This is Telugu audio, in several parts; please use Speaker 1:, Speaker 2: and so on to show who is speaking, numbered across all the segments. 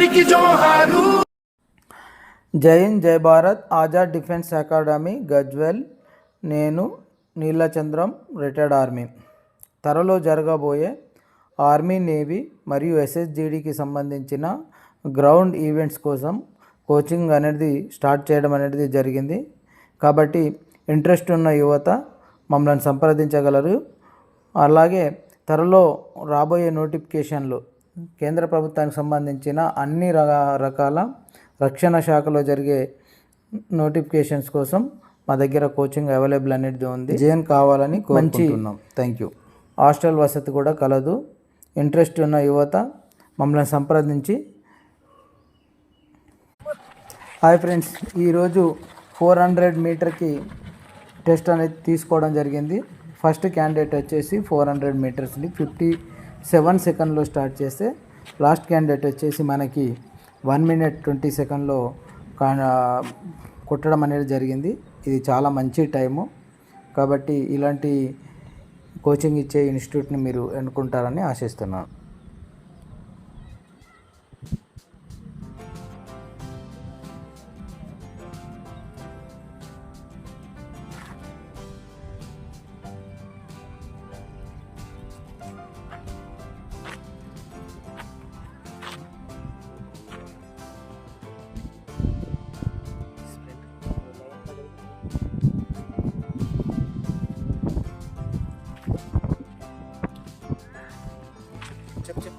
Speaker 1: అందరికీ జోహారు.
Speaker 2: Jai Hind Jai Bharat. Azad defence academy Gajwel. నేను నీలచంద్రం రిటైర్డ్ ఆర్మీ. త్వరలో జరగబోయే ఆర్మీ నేవీ మరియు ఎస్ఎస్జిడికి సంబంధించిన గ్రౌండ్ ఈవెంట్స్ కోసం కోచింగ్ అనేది స్టార్ట్ చేయడం అనేది జరిగింది. కాబట్టి ఇంట్రెస్ట్ ఉన్న యువత మమ్మల్ని సంప్రదించగలరు. అలాగే త్వరలో రాబోయే నోటిఫికేషన్లు కేంద్ర ప్రభుత్వానికి సంబంధించిన అన్ని రకా- రకాల రక్షణ శాఖలో జరిగే నోటిఫికేషన్స్ కోసం మా దగ్గర కోచింగ్ అవైలబుల్ అనేది ఉంది. జైన్ కావాలని కోరుకుంటున్నాం. థ్యాంక్ యూ హాస్టల్ వసతి కూడా కలదు. ఇంట్రెస్ట్ ఉన్న యువత మమ్మల్ని సంప్రదించి. హాయ్ ఫ్రెండ్స్ ఈరోజు ఫోర్ హండ్రెడ్ మీటర్కి టెస్ట్ అనేది తీసుకోవడం జరిగింది. ఫస్ట్ క్యాండిడేట్ వచ్చేసి ఫోర్ హండ్రెడ్ మీటర్స్ని ఫిఫ్టీ సెవెన్ సెకండ్లో స్టార్ట్ చేస్తే లాస్ట్ క్యాండిడేట్ వచ్చేసి మనకి వన్ మినిట్ ట్వంటీ సెకండ్లో కా- కొట్టడం అనేది జరిగింది. ఇది చాలా మంచి టైము. కాబట్టి ఇలాంటి కోచింగ్ ఇచ్చే ఇన్స్టిట్యూట్ని మీరు ఎన్నుకుంటారని ఆశిస్తున్నాను.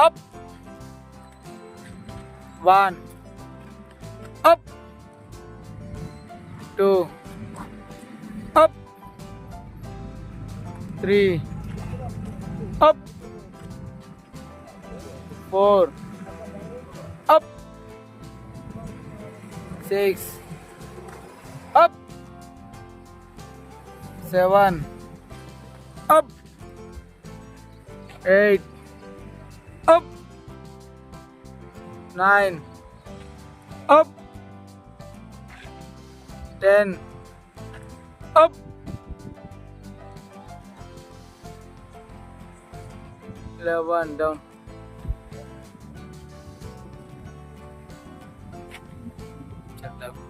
Speaker 2: up. One. Up. Two. Up. Three. Up. Four. Up. Six. Up. Seven. Up. Eight up. Nine. Up. Ten. Up. Eleven down. Shut up.